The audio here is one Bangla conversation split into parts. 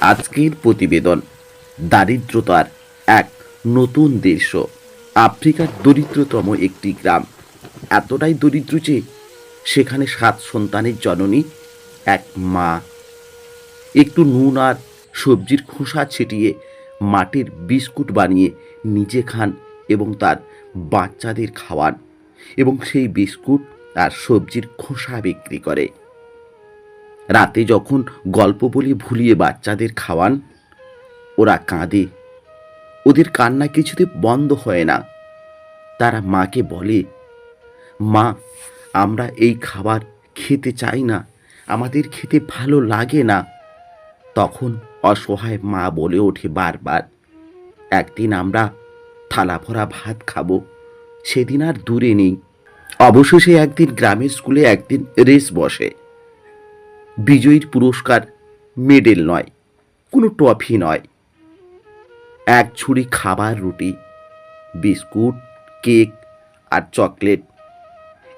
আজকের প্রতিবেদন। দারিদ্রতার এক নতুন দৃশ্য। আফ্রিকার দরিদ্রতম একটি গ্রাম। এতটাই দরিদ্র যে সেখানে সাত সন্তানের জননী, এক মা। একটু নুন আর সবজির খোসা ছিটিয়ে মাটির বিস্কুট বানিয়ে নিজে খান এবং তার বাচ্চাদের খাওয়ান এবং সেই বিস্কুট আর সবজির খোসা বিক্রি করে। রাতে যখন গল্প বলি ভুলিয়ে বাচ্চাদের খাওয়ান, ওরা কাঁদে। ওদের কান্না কিছুতে বন্ধ হয় না। তারা মাকে বলে, মা, আমরা এই খাবার খেতে চাই না। আমাদের খেতে ভালো লাগে না। তখন অসহায় মা বলে ওঠে বারবার, একদিন আমরা থালা ভরা ভাত খাব, সেদিন আর দূরে নেই। অবশেষে একদিন গ্রামের স্কুলে একদিন রেস বসে। বিজয়ীর পুরস্কার মেডেল নয়, কোনো ট্রফি নয়। এক ছুরি খাবার, রুটি, বিস্কুট, কেক আর চকলেট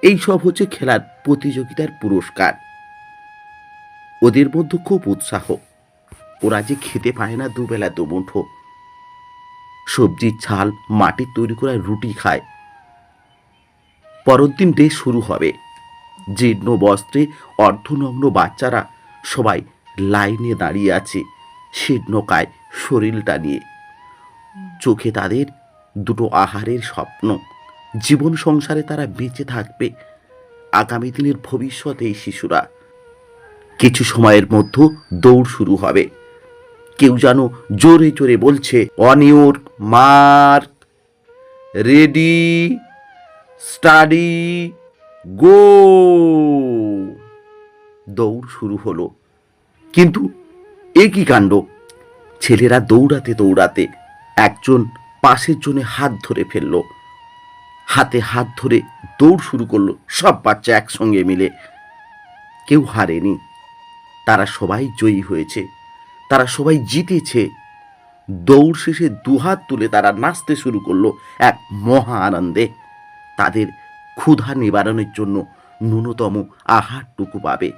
এই সব হচ্ছে খেলার প্রতিযোগিতার পুরস্কার। ওদের মধ্যে খুব উৎসাহ। ওরা যে খেতে পায় না দুবেলা দুমুঠো সবজির ছাল মাটির তৈরি করা রুটি খায়। পরের দিন ডে শুরু হবে। জীর্ণ বস্ত্রে অর্ধনগ্ন বাচ্চারা সবাই লাইনে দাঁড়িয়ে আছে শীর্ণকায় শরীরটা নিয়ে। চোখে তাদের দুটো আহারের স্বপ্ন। জীবন সংসারে তারা বেঁচে থাকবে। আগামী দিনের ভবিষ্যতে এই শিশুরা। কিছু সময়ের মধ্যে দৌড় শুরু হবে। কেউ যেন জোরে জোরে বলছে on your mark ready, steady go দৌড় শুরু হলো। কিন্তু এ কি কাণ্ড? ছেলেরা দৌড়াতে দৌড়াতে একজন পাশের জনে হাত ধরে ফেলল। হাতে হাত ধরে দৌড় শুরু করল সব বাচ্চা একসঙ্গে মিলে। কেউ হারেনি। তারা সবাই জয়ী হয়েছে। তারা সবাই জিতেছে। দৌড় শেষে দুহাত তুলে তারা নাচতে শুরু করল এক মহা আনন্দে। তাদের ক্ষুধা নিবারণের জন্য ন্যূনতম আহারটুকু পাবে।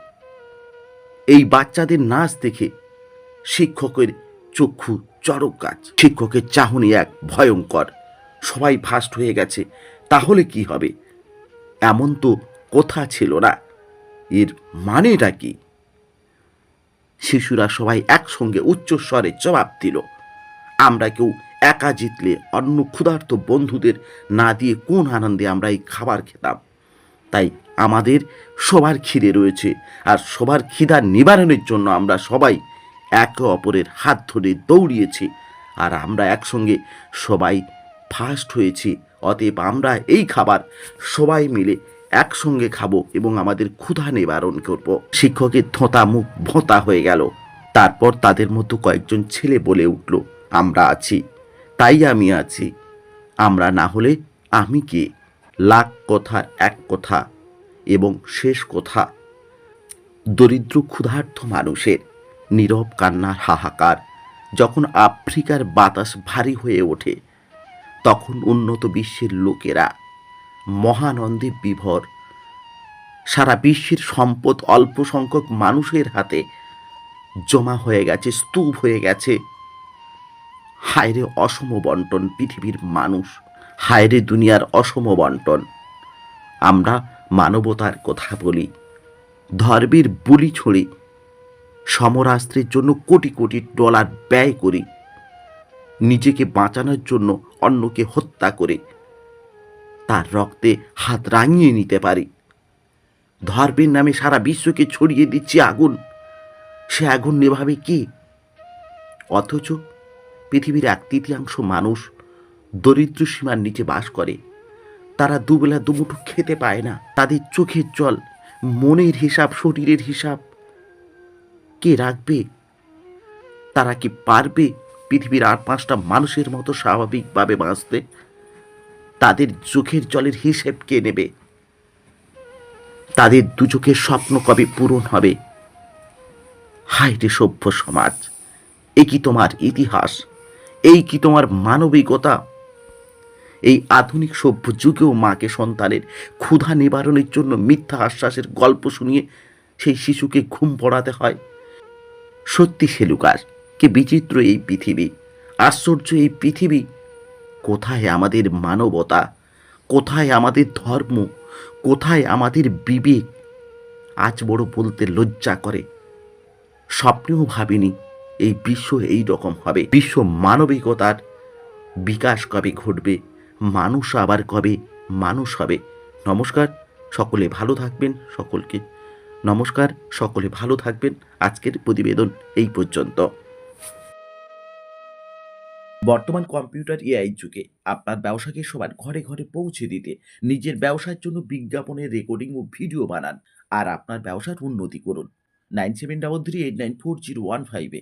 এই বাচ্চাদের নাচ দেখে শিক্ষকের চক্ষু চরক গাছ শিক্ষকের চাহনি এক ভয়ঙ্কর। সবাই ফাস্ট হয়ে গেছে। তাহলে কি হবে? এমন তো কথা ছিল না। এর মানেটা কি? শিশুরা সবাই একসঙ্গে উচ্চস্বরে জবাব দিল, আমরা কেউ একা জিতলে অন্য ক্ষুধার্ত বন্ধুদের না দিয়ে কোন আনন্দে আমরা এই খাবার খেতাম? তাই আমাদের সবার খিদে রয়েছে আর সবার খিদা নিবারণের জন্য আমরা সবাই একে অপরের হাত ধরে দৌড়িয়েছি আর আমরা একসঙ্গে সবাই ফার্স্ট হয়েছি। অতএব আমরা এই খাবার সবাই মিলে একসঙ্গে খাব এবং আমাদের ক্ষুধা নিবারণ করব। শিক্ষকের থোঁতা মুখ ভোঁতা হয়ে গেল। তারপর তাদের মতো কয়েকজন ছেলে বলে উঠল, আমরা আছি। তাই আমি আছি। আমরা না হলে আমি কে? লাখ কথার এক কথা এবং শেষ কথা। দরিদ্র ক্ষুধার্থ মানুষের নীরব কান্নার হাহাকার যখন আফ্রিকার বাতাস ভারী হয়ে ওঠে, তখন উন্নত বিশ্বের লোকেরা মহানন্দে বিভর। সারা বিশ্বের সম্পদ অল্প সংখ্যক মানুষের হাতে জমা হয়ে গেছে, স্তূপ হয়ে গেছে। হায়রে অসম বন্টন পৃথিবীর মানুষ, হায়রে দুনিয়ার অসম বন্টন। আমরা মানবতার কথা বলি, ধর্মের বুলি ছড়ি, সমরাস্ত্রের জন্য কোটি কোটি ডলার ব্যয় করি, নিজেকে বাঁচানোর জন্য অন্যকে হত্যা করে, তার রক্তে হাত রাঙিয়ে নিতে পারি। ধর্মের নামে সারা বিশ্বকে ছড়িয়ে দিচ্ছি আগুন, সে আগুন নেভাবে কি? অথচ পৃথিবীর এক তৃতীয়াংশ মানুষ দরিদ্র সীমার নিচে বাস করে। তারা দুবেলা দুমুঠো খেতে পায় না। তাদের চোখের জল, মনের হিসাব, শরীরের হিসাব। কে রাখবে? তারা কি পারবে পৃথিবীর আর পাঁচটা মানুষের মতো স্বাভাবিকভাবে বাঁচতে? তাদের চোখের জলের হিসেব কে নেবে? তাদের দু চোখের স্বপ্ন কবে পূরণ হবে? হায় রে সভ্য সমাজ, এ কি তোমার ইতিহাস? এই কি তোমার মানবিকতা? এই আধুনিক সভ্য যুগেও মাকে সন্তানের ক্ষুধা নিবারণের জন্য মিথ্যা আশ্বাসের গল্প শুনিয়ে সেই শিশুকে ঘুম পড়াতে হয়। সত্যি সেলুকার কি বিচিত্র এই পৃথিবী। আশ্চর্য এই পৃথিবী। কোথায় আমাদের মানবতা? কোথায় আমাদের ধর্ম? কোথায় আমাদের বিবেক? আজ বড় বলতে লজ্জা করে। স্বপ্নেও ভাবিনি এই বিশ্ব এই রকম হবে। বিশ্ব মানবিকতার বিকাশ কবে ঘটবে? মানুষ আবার কবে মানুষ হবে? নমস্কার, সকলে ভালো থাকবেন সকলকে। নমস্কার, সকলে ভালো থাকবেন। আজকের প্রতিবেদন এই পর্যন্ত। বর্তমান কম্পিউটার এআই যুগে আপনার ব্যবসাকে সবার ঘরে ঘরে পৌঁছে দিতে নিজের ব্যবসার জন্য বিজ্ঞাপনের রেকর্ডিং ও ভিডিও বানান। আর আপনার ব্যবসার উন্নতি করুন। Nine seven double three eight nine four zero one ফাইভে